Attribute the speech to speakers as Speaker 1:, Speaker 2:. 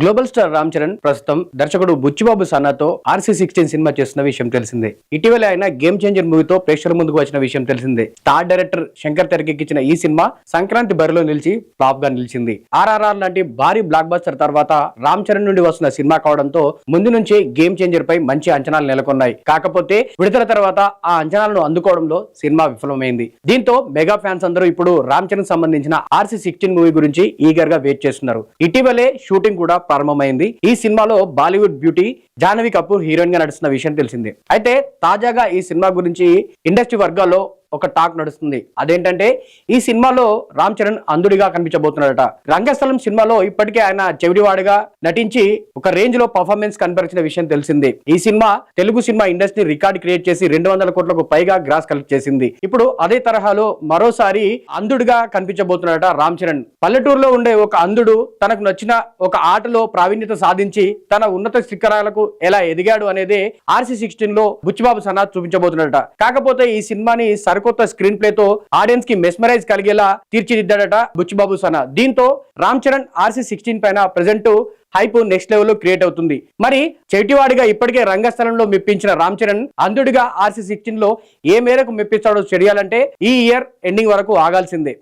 Speaker 1: Global star Ram Charan ప్రస్తుతం దర్శకుడు బుచ్చిబాబు సన్నాతో ఆర్సీ సిక్స్టీన్ సినిమా చేస్తున్న విషయం తెలిసిందే. ఇటీవల ఆయన గేమ్ చేంజర్ మూవీతో ప్రేక్షకుల ముందుకు వచ్చిన విషయం తెలిసిందే. స్టార్ డైరెక్టర్ శంకర్ తెరకెక్కించిన ఈ సినిమా సంక్రాంతి బరిలో నిలిచి ఫ్లాప్గా నిలిచింది. ఆర్ఆర్ఆర్ లాంటి భారీ బ్లాక్ బస్టర్ తర్వాత రామ్ చరణ్ నుండి వస్తున్న సినిమా కావడంతో ముందు నుంచే గేమ్ చేంజర్ పై మంచి అంచనాలు నెలకొన్నాయి. కాకపోతే విడుదల తర్వాత ఆ అంచనాలను అందుకోవడంలో సినిమా విఫలమైంది. దీంతో మెగా ఫ్యాన్స్ అందరూ ఇప్పుడు రామ్ చరణ్ సంబంధించిన ఆర్సీ సిక్స్టీన్ మూవీ గురించి ఈగర్గా వెయిట్ చేస్తున్నారు. ఇటీవలే షూటింగ్ కూడా ప్రారంభమైంది. ఈ సినిమాలో బాలీవుడ్ బ్యూటీ జాహ్నవి కపూర్ హీరోయిన్గా నడుస్తున్న విషయం తెలిసిందే. అయితే తాజాగా ఈ సినిమా గురించి ఇండస్ట్రీ వర్గాల్లో ఒక టాక్ నడుస్తుంది. అదేంటంటే ఈ సినిమాలో రామ్ చరణ్ అంధుడిగా కనిపించబోతున్నాడట. రంగస్థలం సినిమాలో ఇప్పటికే ఆయన చెవిడివాడిగా నటించి ఒక రేంజ్లో పర్ఫార్మెన్స్ కనపరిచిన విషయం తెలిసింది. ఈ cinema Telugu cinema industry record create చేసి రెండు వందల కోట్లకు పైగా గ్రాస్ కలెక్ట్ చేసింది. ఇప్పుడు అదే తరహాలో మరోసారి అంధుడిగా కనిపించబోతున్నాడట రామ్ చరణ్. పల్లెటూరులో ఉండే ఒక అంధుడు తనకు నచ్చిన ఒక ఆటలో ప్రావీణ్యత సాధించి తన ఉన్నత శిఖరాలకు ఎలా ఎదిగాడు అనేది ఆర్సీ సిక్స్టీన్లో బుచ్చిబాబు సనాథ్ చూపించబోతున్నాడట. కాకపోతే ఈ సినిమాని సరికొత్త స్క్రీన్ ప్లే తో ఆడియన్స్కి మెస్మరైజ్ కలిగేలా తీర్చిదిద్దాడట బుచ్చిబాబు సనా దీంతో రామ్ చరణ్ ఆర్సీ సిక్స్టీన్ పైన ప్రజెంట్ హైప్ నెక్స్ట్ లెవెల్లో క్రియేట్ అవుతుంది. మరి చెవిటివాడిగా ఇప్పటికే రంగస్థలంలో మెప్పించిన రామ్ చరణ్ అందుడిగా ఆర్సీ సిక్స్టీన్లో ఏ మేరకు మెప్పిస్తాడో తెలియాలంటే ఈ ఇయర్ ఎండింగ్ వరకు ఆగాల్సిందే.